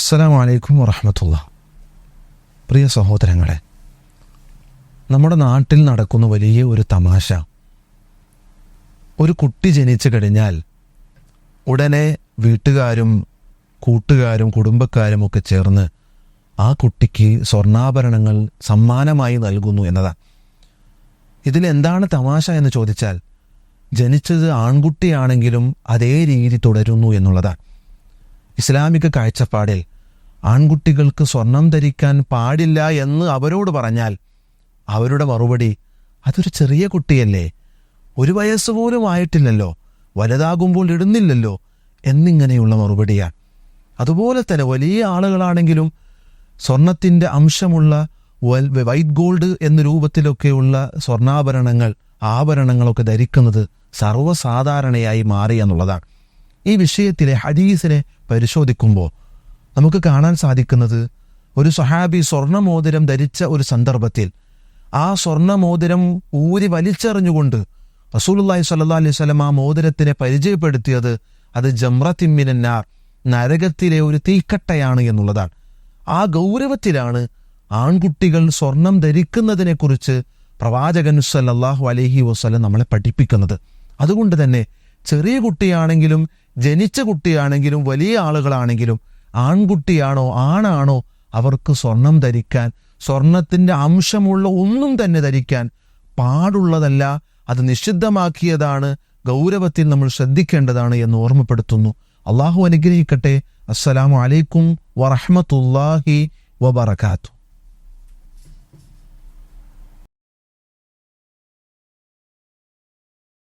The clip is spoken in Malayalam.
അസ്സലാമു അലൈക്കും വറഹമത്തുള്ള പ്രിയ സഹോദരങ്ങളെ നമ്മുടെ നാട്ടിൽ നടക്കുന്ന വലിയ ഒരു തമാശ. ഒരു കുട്ടി ജനിച്ചു കഴിഞ്ഞാൽ ഉടനെ വീട്ടുകാരും കൂട്ടുകാരും കുടുംബക്കാരും ഒക്കെ ചേർന്ന് ആ കുട്ടിക്ക് സ്വർണാഭരണങ്ങൾ സമ്മാനമായി നൽകുന്നു എന്നതാണ് ഇതിലെന്താണ് തമാശ എന്ന് ചോദിച്ചാൽ ജനിച്ചത് ആൺകുട്ടിയാണെങ്കിലും അതേ രീതി തുടരുന്നു എന്നുള്ളതാണ് ഇസ്ലാമിക കാഴ്ചപ്പാടിൽ ആൺകുട്ടികൾക്ക് സ്വർണം ധരിക്കാൻ പാടില്ല എന്ന് അവരോട് പറഞ്ഞാൽ അവരുടെ മറുപടി അതൊരു ചെറിയ കുട്ടിയല്ലേ ഒരു വയസ്സ് പോലും ആയിട്ടില്ലല്ലോ വലുതാകുമ്പോൾ ഇടുന്നില്ലല്ലോ എന്നിങ്ങനെയുള്ള മറുപടിയാണ്. അതുപോലെ തന്നെ വലിയ ആളുകളാണെങ്കിലും സ്വർണത്തിന്റെ അംശമുള്ള വൈറ്റ് ഗോൾഡ് എന്ന രൂപത്തിലൊക്കെയുള്ള സ്വർണാഭരണങ്ങൾ ആഭരണങ്ങളൊക്കെ ധരിക്കുന്നത് സർവസാധാരണയായി മാറി എന്നുള്ളതാണ്. ഈ വിഷയത്തിലെ ഹദീസിനെ പരിശോധിക്കുമ്പോൾ നമുക്ക് കാണാൻ സാധിക്കുന്നത് ഒരു സഹാബി സ്വർണമോതിരം ധരിച്ച ഒരു സന്ദർഭത്തിൽ ആ സ്വർണമോതിരം ഊരി വലിച്ചെറിഞ്ഞുകൊണ്ട് റസൂലുള്ളാഹി സ്വല്ലല്ലാഹി അലൈഹി സ്വലം ആ മോതിരത്തിനെ പരിചയപ്പെടുത്തിയത് അത് ജമ്രത്തിമ്മിനാർ നരകത്തിലെ ഒരു തീക്കട്ടയാണ് എന്നുള്ളതാണ്. ആ ഗൗരവത്തിലാണ് ആൺകുട്ടികൾ സ്വർണം ധരിക്കുന്നതിനെക്കുറിച്ച് പ്രവാചകൻ സല്ലാഹു അലഹി വസ്ലം നമ്മളെ പഠിപ്പിക്കുന്നത്. അതുകൊണ്ട് തന്നെ ചെറിയ കുട്ടിയാണെങ്കിലും ജനിച്ച കുട്ടിയാണെങ്കിലും വലിയ ആളുകളാണെങ്കിലും ആൺകുട്ടിയാണോ ആണാണോ അവർക്ക് സ്വർണം ധരിക്കാൻ സ്വർണത്തിന്റെ അംശമുള്ള ഒന്നും തന്നെ ധരിക്കാൻ പാടുള്ളതല്ല അത് നിഷിദ്ധമാക്കിയതാണ് ഗൗരവത്തിൽ നമ്മൾ ശ്രദ്ധിക്കേണ്ടതാണ് എന്ന് ഓർമ്മപ്പെടുത്തുന്നു. അള്ളാഹു അനുഗ്രഹിക്കട്ടെ. അസ്സലാമു അലൈക്കും വറഹ്മത്തുള്ളാഹി വബറകാതുഹു.